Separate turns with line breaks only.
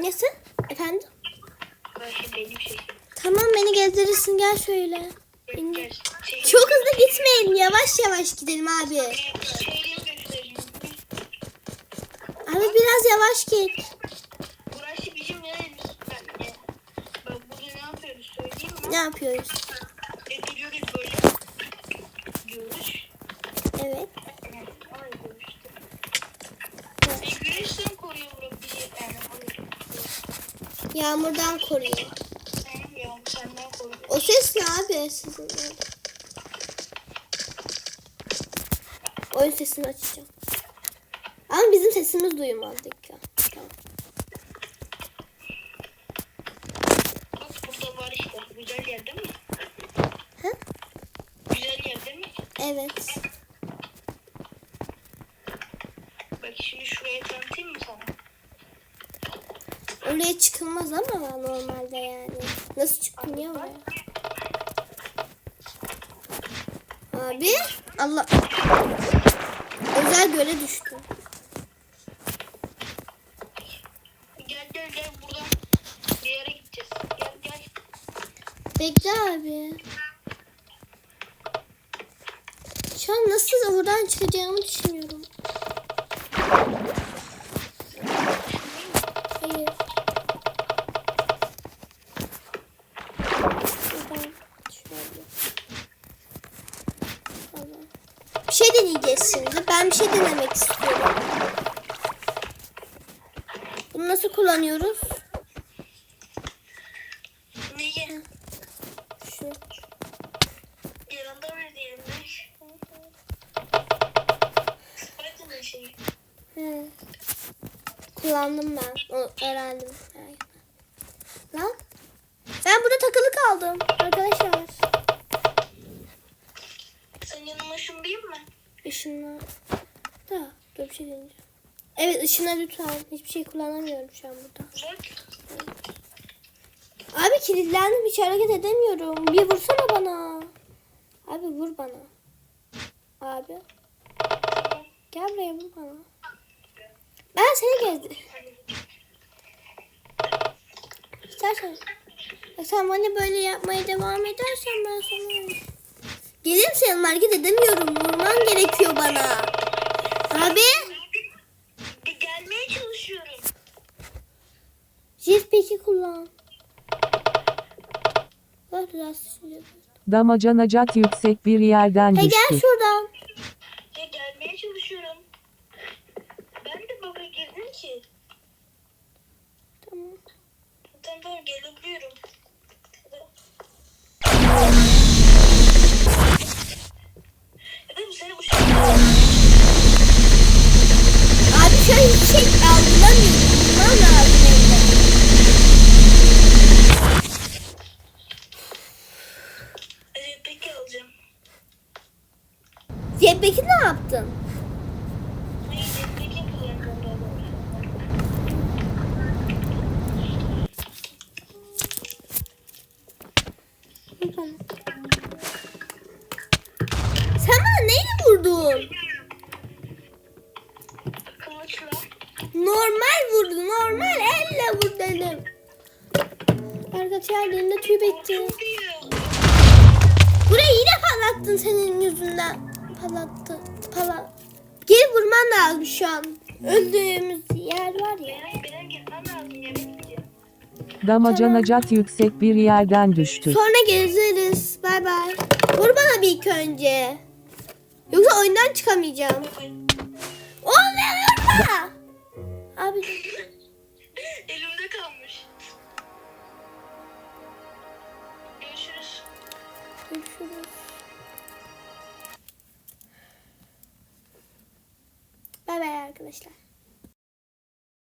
Nesi? Efendim?
Burası benim şeyim.
Tamam beni gezdirirsin gel şöyle.
Gel. Şey,
Çok hızlı gitmeyin. Yavaş yavaş gidelim abi.
Göstereyim.
Abi biraz yavaş git.
Burası bizim ne yapıyoruz söyleyeyim mi?
Ne yapıyoruz?
E, gidiyoruz böyle. Gidiyoruz.
Evet.
Ay işte. E, güneşten koruyor burası bizi. Yani,
Yağmurdan koruyor. O ses ne abi? Sizin? Oyun sesini açacağım. Ama bizim sesimiz duyulmadık ya. Tamam.
Bak burada var işte. Güzel yer değil mi?
Hı?
Güzel yer değil mi?
Evet.
Bak şimdi şuraya tanıtayım mı sana?
Oraya çıkılmaz ama normalde yani. Nasıl çıkılıyor oraya? Abi Allah özel göre düştüm.
Gel gel gel buradan bir yere gideceğiz. Gel gel.
Bekle abi. Şu an nasıl buradan çıkacağımı düşünüyorum. Bir şey deneyeceğiz şimdi. Ben bir şey denemek istiyorum. Bunu nasıl kullanıyoruz?
Neyi?
Şu.
Yanında bir diyelim de. Hadi ne şey?
He. Kullandım ben. O, öğrendim. Lan. Ben burada takılı kaldım arkadaşlar.
Sen yanıma şunlayayım mı?
Işınla. Da dur bir şey deneyeceğim. Evet ışına lütfen. Hiçbir şey kullanamıyorum şu an burada. Abi kilitlendim hiç hareket edemiyorum. Bir vursana bana. Abi vur bana. Abi. Gel buraya vur bana. Ben seni gezdim. İstersen. Sen bana böyle yapmaya devam edersen ben sana... Gelir misin? Hareket edemiyorum. Vurman gerekiyor bana. Abi.
Bir gelmeye çalışıyorum.
Jetpack'i kullan. Bak biraz şimdi.
Damacanacak yüksek bir yerden
Hey gel
düştü.
şuradan.
Ya gelmeye çalışıyorum. Ben de baba girdim ki.
Tamam.
Tamam tamam gelebiliyorum. Ya da seni bu şey...
Abi an hiçbir şey algılamıyorum.
Peki alacağım.
Jetpack'i ne yaptın? Normal vurdu. Normal elle vur dedim. Arkadaşlar elimde tüy
iyi.
Burayı yine patlattın senin yüzünden. Patlattı. Patlat. Geri vurman lazım şu an. Öldüğümüz yer var ya.
Damacanacak yüksek bir yerden düştü.
Sonra gezeriz. Bay bay. Vur bana bir ilk önce. Yoksa oyundan çıkamayacağım. Görüşürüz. Bay bay arkadaşlar.